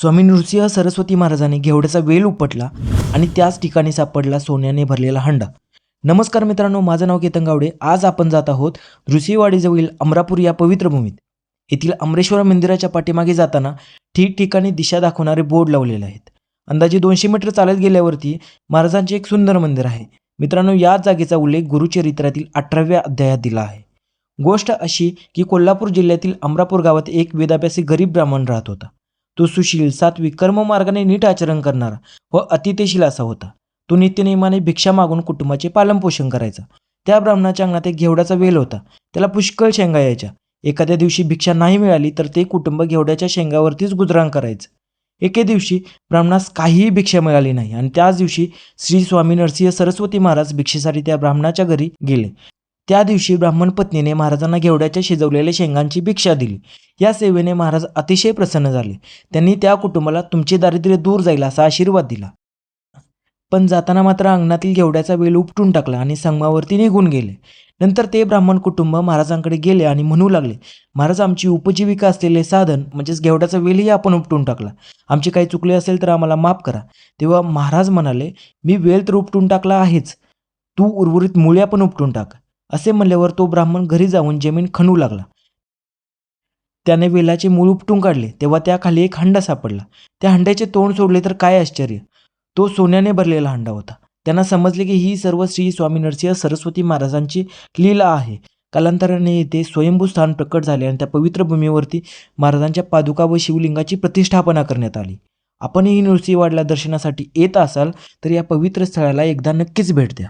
स्वामी नृसिंह सरस्वती महाराजांनी घेवड्याचा वेल उपटला आणि त्याच ठिकाणी सापडला सोन्याने भरलेला हंडा. नमस्कार मित्रांनो माझं नाव केतन गावडे. आज आपण जात आहोत नृसिंहवाडीजवळील अमरापूर या पवित्र भूमीत. येथील अमरेश्वर मंदिराच्या पाठीमागे जाताना ठिकठिकाणी दिशा दाखवणारे बोर्ड लावलेले आहेत. अंदाजे दोनशे मीटर चालत गेल्यावरती महाराजांचे एक सुंदर मंदिर आहे. मित्रांनो या जागेचा उल्लेख गुरुचरित्रातील अठराव्या अध्यायात दिला आहे. गोष्ट अशी की कोल्हापूर जिल्ह्यातील अमरापूर गावात एक वेदाभ्यासी गरीब ब्राह्मण राहत होता. तो सुशील सात्विक कर्ममार्गाने नीट आचरण करणारा व अतिथेशील असा होता. तो नित्यनेमाने भिक्षा मागून कुटुंबाचे पालनपोषण करायचा. त्या ब्राह्मणाच्या अंगात एक घेवड्याचा वेल होता. त्याला पुष्कळ शेंगा यायच्या. एखाद्या दिवशी भिक्षा नाही मिळाली तर ते कुटुंब घेवड्याच्या शेंगावरतीच गुजराण करायचं. एके दिवशी ब्राह्मणास काहीही भिक्षा मिळाली नाही आणि त्याच दिवशी श्री स्वामी नरसिंह सरस्वती महाराज भिक्षेसाठी त्या ब्राह्मणाच्या घरी गेले. त्या दिवशी ब्राह्मण पत्नीने महाराजांना घेवड्याच्या शिजवलेल्या शेंगांची भिक्षा दिली. या सेवेने महाराज अतिशय प्रसन्न झाले. त्यांनी त्या कुटुंबाला तुमचे दारिद्र्य दूर जाईल असा आशीर्वाद दिला. पण जाताना मात्र अंगणातील घेवड्याचा वेल उपटून टाकला आणि संगमावरती निघून गेले. नंतर ते ब्राह्मण कुटुंब महाराजांकडे गेले आणि म्हणू लागले महाराज आमची उपजीविका असलेले साधन म्हणजेच घेवड्याचा वेलही आपण उपटून टाकला. आमची काही चुकले असेल तर आम्हाला माफ करा. तेव्हा महाराज म्हणाले मी वेल तर उपटून टाकला आहेच. तू उर्वरित मुळ्या पण उपटून टाक. असे म्हणल्यावर तो ब्राह्मण घरी जाऊन जमीन खणू लागला. त्याने वेलाचे मूळ उपटून काढले. तेव्हा त्याखाली एक हंडा सापडला. त्या हंड्याचे तोंड सोडले तर काय आश्चर्य? तो सोन्याने भरलेला हंडा होता. त्यांना समजले की ही सर्व श्री स्वामी नरसिंह सरस्वती महाराजांची लीला आहे. कालांतराने येथे स्वयंभू स्थान प्रकट झाले आणि त्या पवित्र भूमीवरती महाराजांच्या पादुका व शिवलिंगाची प्रतिष्ठापना करण्यात आली. आपणही नृसिंहवाडला दर्शनासाठी येत असाल तर या पवित्र स्थळाला एकदा नक्कीच भेट द्या.